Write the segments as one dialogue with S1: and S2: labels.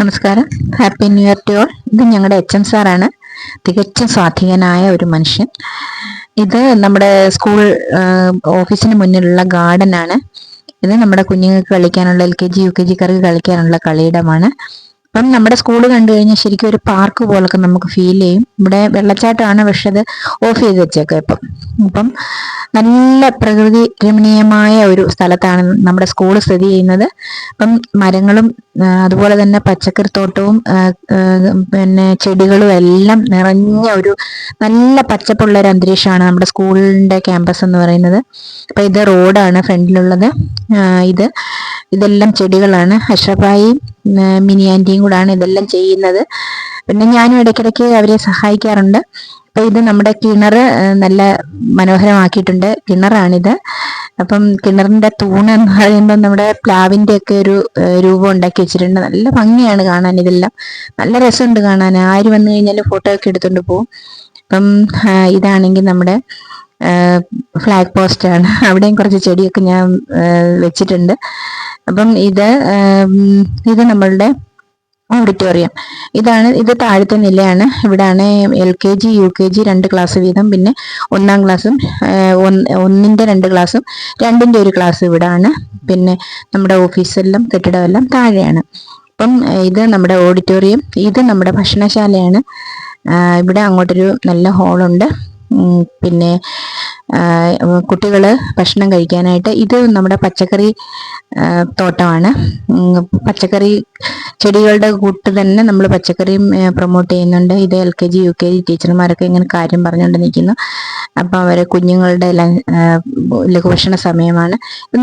S1: നമസ്കാരം. Happy new year to all ഇത് ഞങ്ങളുടെ എച്ച് എം സാറാണ് തികച്ചും സ്വാധീനനായ ഒരു മനുഷ്യൻ. ഇത് നമ്മുടെ സ്കൂൾ ഓഫീസിന് മുന്നിലുള്ള ഗാർഡനാണ് ഇത് നമ്മുടെ കുഞ്ഞുങ്ങൾക്ക് കളിക്കാനുള്ള L K G U K ജിക്കാർക്ക് കളിക്കാനുള്ള കളിയിടമാണ്. അപ്പം നമ്മുടെ സ്കൂൾ കണ്ടു കഴിഞ്ഞാൽ ശരിക്കും ഒരു പാർക്ക് പോലൊക്കെ നമുക്ക് ഫീൽ ചെയ്യും. ഇവിടെ വെള്ളച്ചാട്ടമാണ് പക്ഷെ അത് ഓഫ് ചെയ്ത് വെച്ചേക്കാം ഇപ്പം. അപ്പം നല്ല പ്രകൃതി രമണീയമായ ഒരു സ്ഥലത്താണ് നമ്മുടെ സ്കൂൾ സ്ഥിതി ചെയ്യുന്നത്. അപ്പം മരങ്ങളും അതുപോലെ തന്നെ പച്ചക്കറിത്തോട്ടവും പിന്നെ ചെടികളും എല്ലാം നിറഞ്ഞ ഒരു നല്ല പച്ചപ്പുള്ള ഒരു അന്തരീക്ഷമാണ് നമ്മുടെ സ്കൂളിന്റെ ക്യാമ്പസ് എന്ന് പറയുന്നത്. അപ്പം ഇത് റോഡാണ് ഫ്രണ്ടിലുള്ളത്. ഇത് ഇതെല്ലാം ചെടികളാണ്. അഷ്റഫായും മിനി ആന്റിയും കൂടാണ് ഇതെല്ലാം ചെയ്യുന്നത്. പിന്നെ ഞാനും ഇടയ്ക്കിടയ്ക്ക് അവരെ സഹായിക്കാറുണ്ട്. അപ്പൊ ഇത് നമ്മുടെ കിണർ നല്ല മനോഹരമാക്കിയിട്ടുണ്ട്. കിണറാണിത്. അപ്പം കിണറിന്റെ തൂണ് എന്ന് പറയുമ്പോൾ നമ്മുടെ പ്ലാവിന്റെ ഒക്കെ ഒരു രൂപം ഉണ്ടാക്കി വെച്ചിട്ടുണ്ട്. നല്ല ഭംഗിയാണ് കാണാൻ ഇതെല്ലാം. നല്ല രസമുണ്ട് കാണാൻ. ആര് വന്നു കഴിഞ്ഞാലും ഫോട്ടോ ഒക്കെ എടുത്തുകൊണ്ട് പോകും അപ്പം ഇതാണെങ്കിൽ നമ്മുടെ ഫ്ലാഗ് പോസ്റ്റാണ് അവിടെയും കുറച്ച് ചെടിയൊക്കെ ഞാൻ വെച്ചിട്ടുണ്ട്. അപ്പം ഇത് ഇത് നമ്മളുടെ ഓഡിറ്റോറിയം ഇതാണ് ഇത് താഴത്തെ നിലയാണ്. ഇവിടാണ് L K G U K G രണ്ട് ക്ലാസ് വീതം. പിന്നെ ഒന്നാം ക്ലാസ്സും ഒന്നിന്റെ രണ്ട് ക്ലാസ്സും രണ്ടിന്റെ ഒരു ക്ലാസ് ഇവിടാണ്. പിന്നെ നമ്മുടെ ഓഫീസെല്ലാം കെട്ടിടമെല്ലാം താഴെയാണ്. അപ്പം ഇത് നമ്മുടെ ഓഡിറ്റോറിയം ഇത് നമ്മുടെ ഭക്ഷണശാലയാണ്. ഇവിടെ അങ്ങോട്ടൊരു നല്ല ഹോളുണ്ട് പിന്നെ കുട്ടികൾ ഭക്ഷണം കഴിക്കാനായിട്ട് ഇത് നമ്മുടെ പച്ചക്കറി തോട്ടമാണ്. പച്ചക്കറി ചെടികളുടെ കൂട്ട് തന്നെ നമ്മൾ പച്ചക്കറിയും പ്രൊമോട്ട് ചെയ്യുന്നുണ്ട്. ഇത് L K G U K G ടീച്ചർമാരൊക്കെ ഇങ്ങനെ കാര്യം പറഞ്ഞുകൊണ്ട് നിൽക്കുന്നു അപ്പം അവരെ കുഞ്ഞുങ്ങളുടെ ലഘുഭക്ഷണ സമയമാണ്.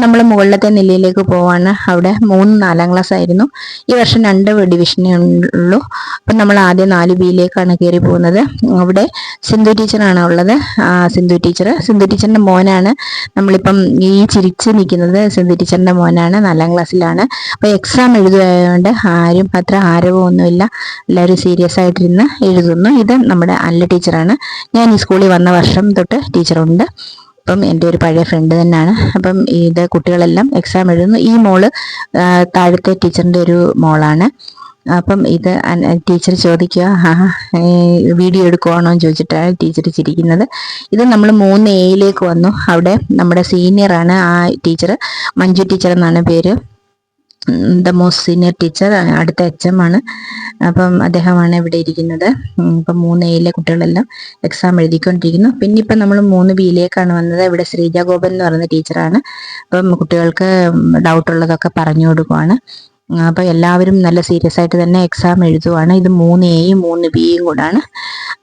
S1: നമ്മൾ മുകളിലത്തെ നിലയിലേക്ക് പോവാണ്. അവിടെ മൂന്ന് നാലാം ക്ലാസ് ആയിരുന്നു. ഈ വർഷം രണ്ട് ഡിവിഷനേ ഉള്ളൂ. അപ്പം നമ്മൾ ആദ്യം നാല് ബിയിലേക്കാണ് കയറി പോകുന്നത്. അവിടെ സിന്ധു ടീച്ചറാണ് ഉള്ളത്. സിന്ധു ടീച്ചർ സിന്ധു ടീച്ചറിന്റെ മോനാണ്. നമ്മളിപ്പം ഈ ചിരിച്ച് നിൽക്കുന്നത് ടീച്ചറിന്റെ മോനാണ് നാലാം ക്ലാസ്സിലാണ്. അപ്പോൾ എക്സാം എഴുതുകയായതുകൊണ്ട് ആരും അത്ര ആരവമൊന്നുമില്ല. എല്ലാവരും സീരിയസ് ആയിട്ടിരുന്ന് എഴുതുന്നു. ഇത് നമ്മുടെ അല്ല ടീച്ചറാണ്. ഞാൻ ഈ സ്കൂളിൽ വന്ന വർഷം തൊട്ട് ടീച്ചറുണ്ട്. അപ്പം എന്റെ ഒരു പഴയ ഫ്രണ്ട് തന്നെയാണ്. അപ്പം ഇത് കുട്ടികളെല്ലാം എക്സാം എഴുതുന്നു. ഈ മോൾ താഴത്തെ ടീച്ചറിന്റെ ഒരു മോളാണ്. അപ്പം ഇത് ടീച്ചർ ചോദിക്കുക വീഡിയോ എടുക്കുവാണോ? എന്ന് ചോദിച്ചിട്ടാണ് ടീച്ചർ ചിരിക്കുന്നത്. ഇത് നമ്മൾ മൂന്ന് എയിലേക്ക് വന്നു. അവിടെ നമ്മുടെ സീനിയറാണ് ആ ടീച്ചർ മഞ്ജു ടീച്ചർ എന്നാണ് പേര്. ദ മോസ്റ്റ് സീനിയർ ടീച്ചർ അടുത്ത എച്ച് എം ആണ് അപ്പം അദ്ദേഹമാണ് ഇവിടെ ഇരിക്കുന്നത്. ഇപ്പം മൂന്ന് എയിലെ കുട്ടികളെല്ലാം എക്സാം എഴുതിക്കൊണ്ടിരിക്കുന്നു. പിന്നെ ഇപ്പം നമ്മൾ മൂന്ന് ബിയിലേക്കാണ് വന്നത്. ഇവിടെ ശ്രീജ ഗോപൻ എന്ന് പറയുന്ന ടീച്ചറാണ്. അപ്പം കുട്ടികൾക്ക് ഡൗട്ട് ഉള്ളതൊക്കെ പറഞ്ഞു കൊടുക്കുവാണ്. അപ്പോൾ എല്ലാവരും നല്ല സീരിയസ് ആയിട്ട് തന്നെ എക്സാം എഴുതുവാണ്. ഇത് മൂന്ന് എയും മൂന്ന് ബിയും കൂടാണ്.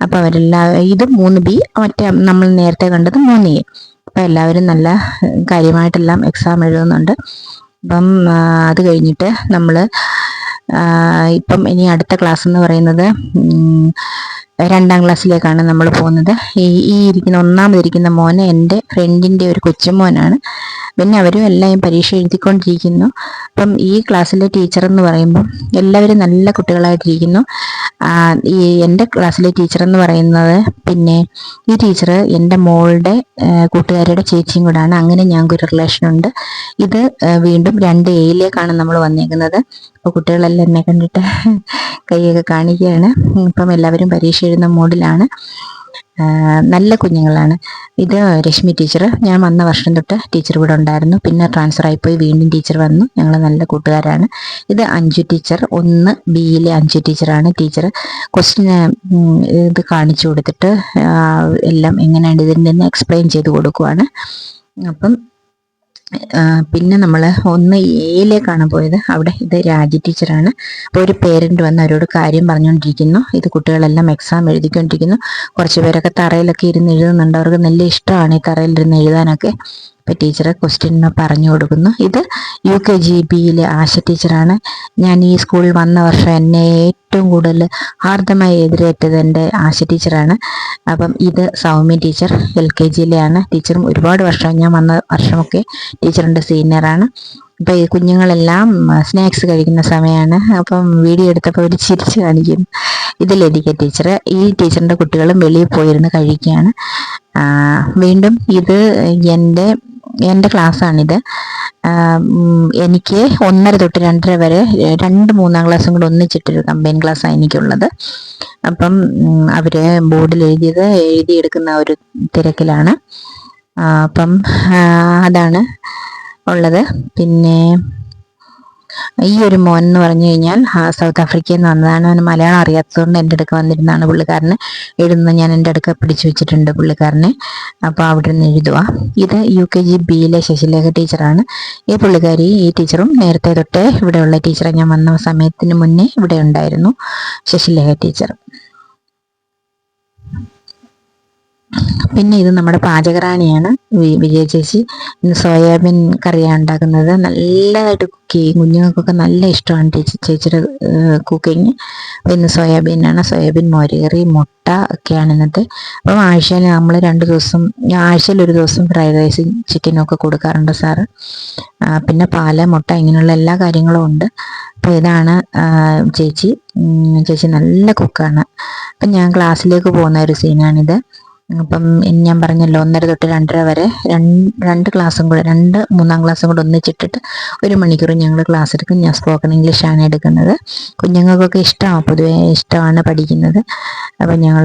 S1: അപ്പോൾ അവരെല്ലാ ഇത് മൂന്ന് ബി മറ്റേ നമ്മൾ നേരത്തെ കണ്ടത് മൂന്ന് എ അപ്പോൾ എല്ലാവരും നല്ല കാര്യമായിട്ടെല്ലാം എക്സാം എഴുതുന്നുണ്ട്. അപ്പം അത് കഴിഞ്ഞിട്ട് നമ്മൾ ഇപ്പം ഇനി അടുത്ത ക്ലാസ് എന്ന് പറയുന്നത് രണ്ടാം ക്ലാസ്സിലേക്കാണ് നമ്മൾ പോകുന്നത്. ഈ ഈ ഇരിക്കുന്ന ഒന്നാമതിരിക്കുന്ന മോനെ എന്റെ ഫ്രണ്ടിന്റെ ഒരു കൊച്ചുമോനാണ്. പിന്നെ അവരും എല്ലാം പരീക്ഷ എഴുതിക്കൊണ്ടിരിക്കുന്നു. അപ്പം ഈ ക്ലാസ്സിലെ ടീച്ചർ എന്ന് പറയുമ്പോൾ എല്ലാവരും നല്ല കുട്ടികളായിട്ടിരിക്കുന്നു. ഈ എന്റെ ക്ലാസ്സിലെ ടീച്ചർ എന്ന് പറയുന്നത് പിന്നെ ഈ ടീച്ചർ എന്റെ മോളുടെ കൂട്ടുകാരുടെ ചേച്ചിയും കൂടാണ്. അങ്ങനെ ഞങ്ങൾക്ക് ഒരു റിലേഷൻ ഉണ്ട്. ഇത് വീണ്ടും രണ്ട് എയിലേക്കാണ് നമ്മൾ വന്നേക്കുന്നത്. അപ്പോൾ കുട്ടികളെല്ലാം എന്നെ കണ്ടിട്ട് കൈയൊക്കെ കാണിക്കുകയാണ്. ഇപ്പം എല്ലാവരും പരീക്ഷ എഴുതുന്ന മോഡിലാണ് നല്ല കുഞ്ഞുങ്ങളാണ്. ഇത് രശ്മി ടീച്ചർ ഞാൻ വന്ന വർഷം തൊട്ട് ടീച്ചർ ഇവിടെ ഉണ്ടായിരുന്നു. പിന്നെ ട്രാൻസ്ഫർ ആയിപ്പോയി വീണ്ടും ടീച്ചർ വന്നു. ഞങ്ങൾ നല്ല കൂട്ടുകാരാണ്. ഇത് അഞ്ചു ടീച്ചർ ഒന്ന് ബിയിലെ അഞ്ചു ടീച്ചറാണ് ടീച്ചർ ക്വസ്റ്റ്യൻ ഇത് കാണിച്ചു കൊടുത്തിട്ട് എല്ലാം എങ്ങനെയാണ് ഇതിന്റെ എക്സ്പ്ലെയിൻ ചെയ്ത് കൊടുക്കുവാണ്. അപ്പം പിന്നെ നമ്മൾ ഒന്ന് എയിലേക്കാണ് പോയത്. അവിടെ ഇത് രാജി ടീച്ചറാണ്. അപ്പോൾ ഒരു പേരന്റ് വന്ന് അവരോട് കാര്യം പറഞ്ഞുകൊണ്ടിരിക്കുന്നു ഇത് കുട്ടികളെല്ലാം എക്സാം എഴുതിക്കൊണ്ടിരിക്കുന്നു. കുറച്ച് പേരൊക്കെ തറയിലൊക്കെ ഇരുന്ന് എഴുതുന്നുണ്ട്. അവർക്ക് നല്ല ഇഷ്ടമാണ് ഈ തറയിലിരുന്ന് എഴുതാനൊക്കെ. അപ്പോൾ ടീച്ചർ ക്വസ്റ്റ്യൻ പറഞ്ഞു കൊടുക്കുന്നു. ഇത് യു കെ ജി ബിയിലെ ആശ ടീച്ചറാണ്. ഞാൻ ഈ സ്കൂളിൽ വന്ന വർഷം എന്നെ ഏറ്റവും കൂടുതൽ ആർദ്രമായി എതിരേറ്റത് എന്റെ ആശ ടീച്ചറാണ്. അപ്പം ഇത് സൗമ്യ ടീച്ചർ എൽ കെ ജിയിലെയാണ്. ടീച്ചറും ഒരുപാട് വർഷം ഞാൻ വന്ന വർഷമൊക്കെ ടീച്ചറിന്റെ സീനിയറാണ്. അപ്പോൾ ഈ കുഞ്ഞുങ്ങളെല്ലാം സ്നാക്സ് കഴിക്കുന്ന സമയമാണ്. അപ്പം വീഡിയോ എടുത്തപ്പോൾ അവർ ചിരിച്ച് കാണിക്കുന്നു. ഇത് ലതിക ടീച്ചർ ഈ ടീച്ചറിന്റെ കുട്ടികളും വെളിയിൽ പോയിരുന്ന് കഴിക്കുകയാണ്. വീണ്ടും ഇത് എന്റെ എന്റെ ക്ലാസ്സാണിത്. എനിക്ക് ഒന്നര തൊട്ട് രണ്ടര വരെ രണ്ട് മൂന്നാം ക്ലാസ്സും കൂടെ ഒന്നിച്ചിട്ടൊരു കമ്പൈൻ ക്ലാസ്സാണ് എനിക്കുള്ളത്. അപ്പം അവർ ബോർഡിൽ എഴുതിയത് എഴുതിയെടുക്കുന്ന ഒരു തിരക്കിലാണ്. അപ്പം അതാണ് ഉള്ളത്. പിന്നെ ഈ ഒരു മോൻ എന്ന് പറഞ്ഞു കഴിഞ്ഞാൽ സൗത്ത് ആഫ്രിക്കയിൽ നിന്ന് വന്നതാണ്. അവന് മലയാളം അറിയാത്തതുകൊണ്ട് എന്റെ അടുക്ക വന്നിരുന്നാണ് പുള്ളിക്കാരന്. എഴുതുന്നത് ഞാൻ എന്റെ അടുക്ക പിടിച്ചു വെച്ചിട്ടുണ്ട് പുള്ളിക്കാരനെ. അപ്പോൾ അവിടെ നിന്ന് എഴുതുക ഇത് യു കെ ജി ബിയിലെ ശശിലേഖ ടീച്ചറാണ്. ഈ പുള്ളിക്കാരി ഈ ടീച്ചറും നേരത്തെ തൊട്ടേ ഇവിടെയുള്ള ടീച്ചറെ ഞാൻ വന്ന സമയത്തിന് മുന്നേ ഇവിടെ ഉണ്ടായിരുന്നു ശശിലേഖ ടീച്ചർ. പിന്നെ ഇത് നമ്മുടെ പാചകറാണിയാണ് വിജയ ചേച്ചി. സോയാബീൻ കറിയാണ് ഉണ്ടാക്കുന്നത്. നല്ലതായിട്ട് കുക്ക് ചെയ്യും. കുഞ്ഞുങ്ങൾക്കൊക്കെ നല്ല ഇഷ്ടമാണ് ചേച്ചി ചേച്ചിയുടെ കുക്കിങ്. പിന്നെ സോയാബീനാണ്. സോയാബീൻ മോരുകറി മുട്ട ഒക്കെയാണ് ഇന്നത്തെ. അപ്പം ആഴ്ചയിൽ നമ്മൾ രണ്ട് ദിവസം ആഴ്ചയിൽ ഒരു ദിവസം ഫ്രൈഡ് റൈസും ചിക്കനും ഒക്കെ കൊടുക്കാറുണ്ട് സാറ്. പിന്നെ പാൽ മുട്ട ഇങ്ങനെയുള്ള എല്ലാ കാര്യങ്ങളും ഉണ്ട്. അപ്പോൾ ഇതാണ് ചേച്ചി. ചേച്ചി നല്ല കുക്കാണ്. അപ്പം ഞാൻ ക്ലാസ്സിലേക്ക് പോകുന്ന ഒരു സീനാണിത് അപ്പം ഞാൻ പറഞ്ഞല്ലോ ഒന്നര തൊട്ട് രണ്ടര വരെ രണ്ട് രണ്ട് ക്ലാസ്സും കൂടെ രണ്ട് മൂന്നാം ക്ലാസ്സും കൂടെ ഒന്നിച്ചിട്ടിട്ട് ഒരു മണിക്കൂർ ഞങ്ങൾ ക്ലാസ് എടുക്കും. ഞാൻ സ്പോക്കൺ ഇംഗ്ലീഷാണ് എടുക്കുന്നത്. കുഞ്ഞുങ്ങൾക്കൊക്കെ ഇഷ്ടമാണ് പൊതുവേ ഇഷ്ടമാണ് പഠിക്കുന്നത്. അപ്പം ഞങ്ങൾ